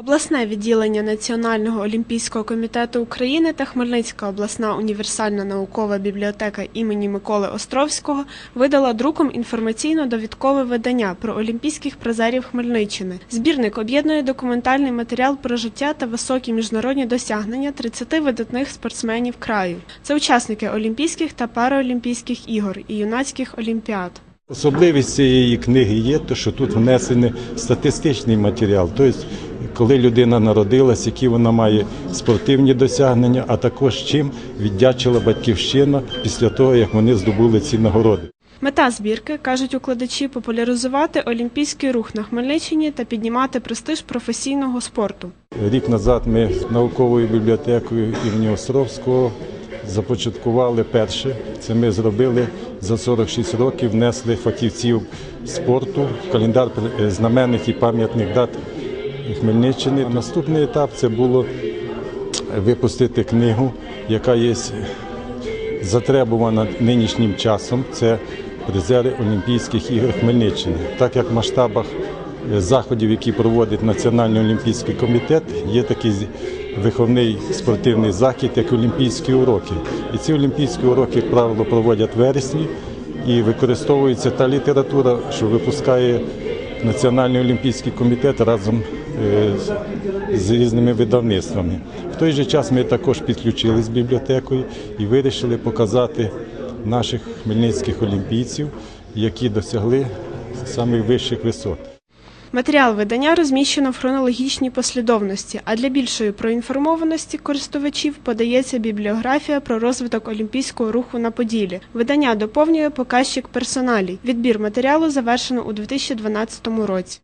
Обласне відділення Національного олімпійського комітету України та Хмельницька обласна універсальна наукова бібліотека імені Миколи Островського видала друком інформаційно-довідкове видання про олімпійських призерів Хмельниччини. Збірник об'єднує документальний матеріал про життя та високі міжнародні досягнення 30 видатних спортсменів краю. Це учасники Олімпійських та Параолімпійських ігор і юнацьких олімпіад. Особливість цієї книги є, те, що тут внесений статистичний матеріал, тобто коли людина народилась, які вона має спортивні досягнення, а також чим віддячила батьківщина після того, як вони здобули ці нагороди. Мета збірки, кажуть укладачі, популяризувати олімпійський рух на Хмельниччині та піднімати престиж професійного спорту. Рік назад ми з науковою бібліотекою імені Островського започаткували перше. Це ми зробили за 46 років, внесли фахівців спорту календар е, знаменних і пам'ятних дат Хмельниччини. Наступний етап це було випустити книгу, яка є затребувана нинішнім часом. Це призери Олімпійських ігор Хмельниччини. Так як в масштабах е, заходів, які проводить Національний олімпійський комітет, є такий з- виховний спортивний захід, як Олімпійські уроки. І ці олімпійські уроки, як правило, проводять в вересні і використовується та література, що випускає Національний олімпійський комітет разом е, з- різними видавництвами. В той же час ми також підключилися з бібліотекою і вирішили показати наших хмельницьких олімпійців, які досягли самих вищих висот. Матеріал видання розміщено в хронологічній послідовності, а для більшої проінформованості користувачів подається бібліографія про розвиток олімпійського руху на Поділі. Видання доповнює показчик персоналій. Відбір матеріалу завершено у 2012 році.